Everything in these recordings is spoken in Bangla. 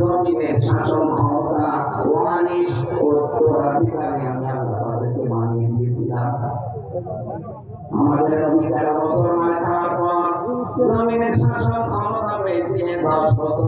জমিনের শাসন ক্ষমতা ওয়ানিশ ও আমাদের নবী তেরো বছর মারা খাওয়ার পর জমিনের শাসন ক্ষমতা পেয়েছিলেন দশ বছর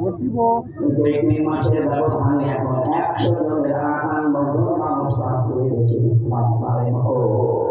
এই তিন মাসের ব্যবধানে এখন একশো জনের আকান আছে এদেশে ইসলাম কায়েম হোক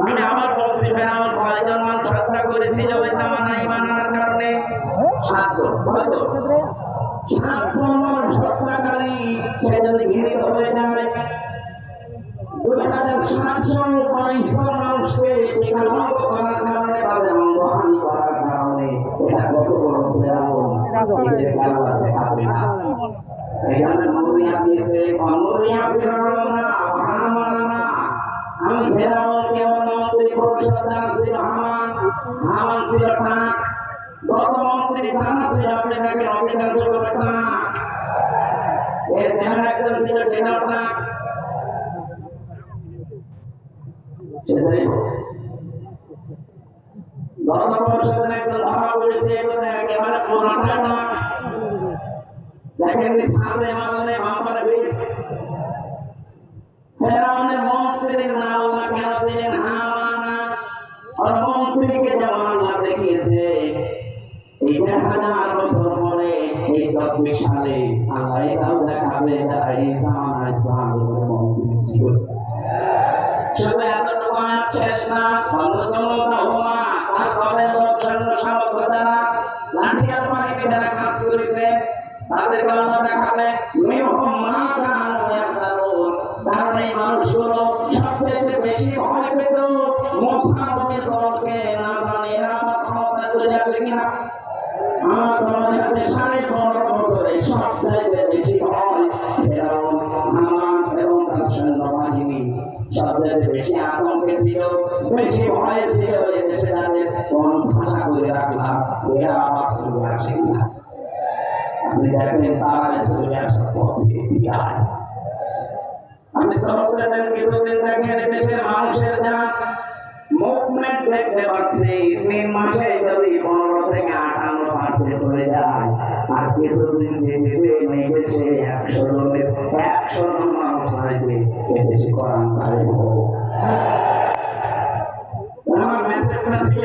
আমি আবার বলছি ফেরাউন কয়জন মানুষ হত্যা করেছিল ওই জামানা ইমান আনার কারণে। সাতজন হয়তো সাতজন হত্যাকারী সে যদি ঘৃণিত হয়ে যায়, দুই হাজার সাতশো পঁয়ষট্টি মানুষকে টিকাভঙ্গ করার কারণে তাদের অঙ্গহানি করার কারণে এটা কত বড় ফেরাউন এদের খেলা দেখাবে না। এখানে মরিয়া দিয়েছে মরিয়া ফেরাউন পরিষদ জানাচ্ছি হামান হামান ছিল টাক গত মন্ত্রী জানাচ্ছি আপনি অধিকাংশ করে টাক এর যেমন একজন ছিল জেনার টাক পুরোটা এটা এই জামানায় জাহাঙ্গীরের মন্ত্রী ছিল শুধু এতটুকু আয়াত শেষ না অন্যতমতা হুমা তার দলের সৈন্য সামর্থ্য দ্বারা লাঠিয়ার পানিতে যারা কাজ করেছে তাদেরকে আল্লাহ দেখাবে মিনহুম মা কানু ইয়াহদারুন কারণ এই মানুষগুলো সবচেয়ে বেশি রাখলাম এরা আবার আসে কিনা? আপনি দেখেন তারা চলে আসার পথে বিয়ায় আমি সমুদ্রের কিছুদিন দেখেন দেশের মানুষের যা মুভমেন্ট দেখতে পাচ্ছি তিন মাসে যদি পনেরো থেকে আটান্ন পার্সেন্ট হয়ে যায়, আর কিছুদিন যেতে নেই দেশে একশো জনের, একশো জন মানুষ আসবে এদেশে কোরআন কারিম হোক আমার মেসেজটা ছিল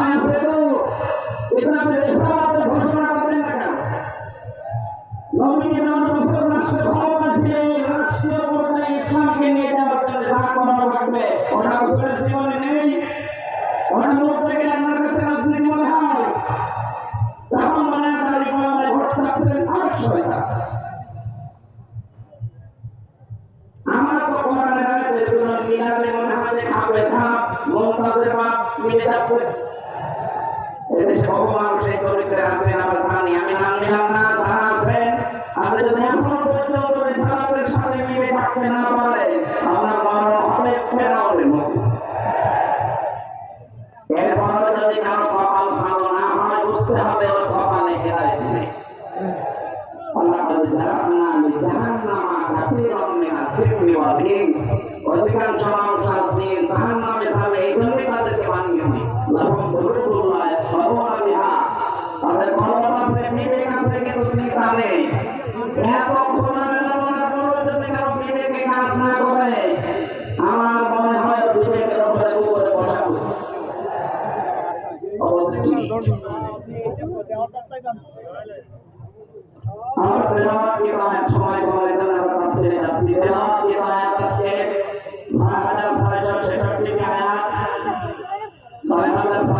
ইবলিস অধিকাংশ মানুষ আছে জাহান্নামে যাবে এই জন্যই তাদেরকে বানিয়েছি লাহুম কুলুবুল্লাহ ইয়াফকাহুনা বিহা তাদের কলম আছে বিবেক আছে কিন্তু চিন্তা নেই এত খোলামেলা মনে করো যদি কারও বিবেকে কাজ না করে আমার মনে হয় বিবেকের উপরে উপরে বসা উচিত আমার প্রেমার কি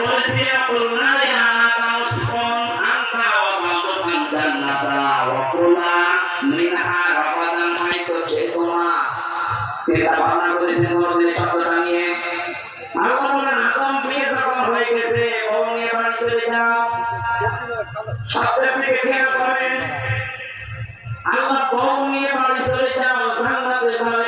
আলাইহিস সালামকে যেদিন বলেছে আকুলনা আদম উসকুন আনতা ওয়া যাওজুকাল জান্নাতা ওয়া কুলা মিনহা রাগাদান হাইতু শি'তুমা চিন্তা ভাবনা করেছেন বড়দের শব্দটা নিয়ে আল্লাহ বলেন আদম বিয়ে যখন হয়ে নিয়ে বাড়ি চলে যাও? করেন। আল্লাহ বউ নিয়ে বাড়ি চলে যাও? জান্নাতে যাবে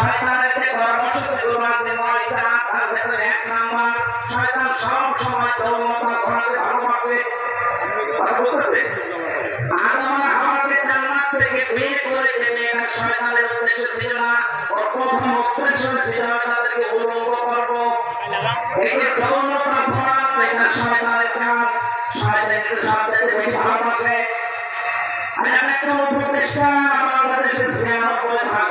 শয়তানের যে কর্মসূচিগুলো আছে নয়টা তার ভেতরে এক নাম্বার। শয়তান সব সময় তৌমতা ছড়াতে ভালোবাসে। কথা বুঝতেছে আর হাওয়াকে জান্নাত থেকে বের করে দেবে, এটা শয়তানের উদ্দেশ্য ছিল না। ওর প্রথম উদ্দেশ্য ছিল আমি তাদেরকে উলঙ্গ করব। এই যে যৌনতা ছড়ানো এটা শয়তানের কাজ। শয়তান সবচেয়ে বেশি ভালোবাসে। আমি একটা উপদেষ্টা বাংলাদেশের ছিয়ানব্বই ভাগ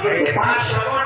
বলেন